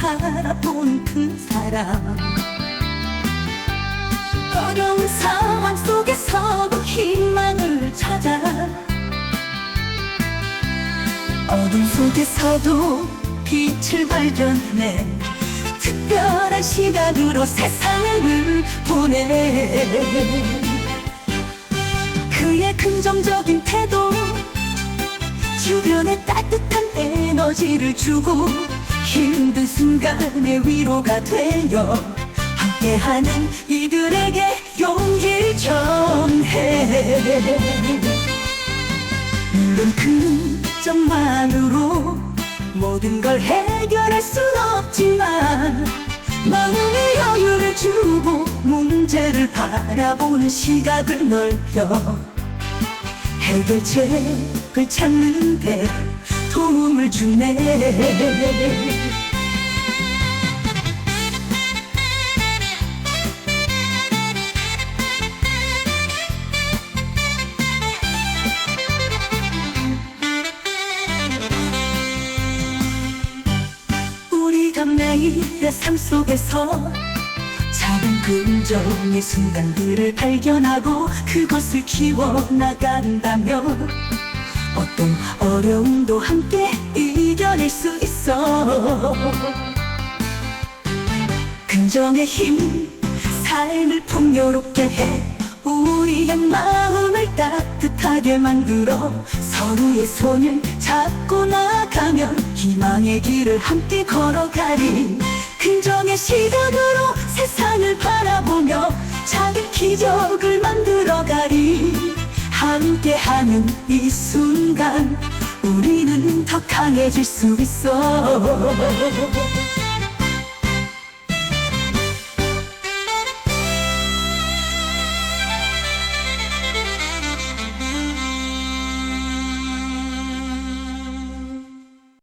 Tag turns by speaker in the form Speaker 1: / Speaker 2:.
Speaker 1: 바라본 그 사람. 어려운 상황 속에서도 희망을 찾아. 어둠 속에서도 빛을 발견해 특별한 시각으로 세상을 보내. 그의 긍정적인 태도 주변에 따뜻한 에너지를 주고 힘든 순간에 위로가 되어 함께하는 이들에게 용기를 전해. 물론 긍정만으로 모든 걸 해결할 순 없지만 마음의 여유를 주고 문제를 바라보는 시각을 넓혀 해결책을 찾는데 도움을 주네. 우리가 매일의 삶 속에서 작은 긍정의 순간들을 발견하고 그것을 키워나간다면 어떤 어려움도 함께 이겨낼 수 있어. 긍정의 힘 삶을 풍요롭게 해. 우리의 마음을 따뜻하게 만들어. 서로의 손을 잡고 나가면 희망의 길을 함께 걸어가리. 긍정의 시각으로 세상을 바라보며 작은 만들어가리 함께하는 이 순간 우리는 더 강해질 수 있어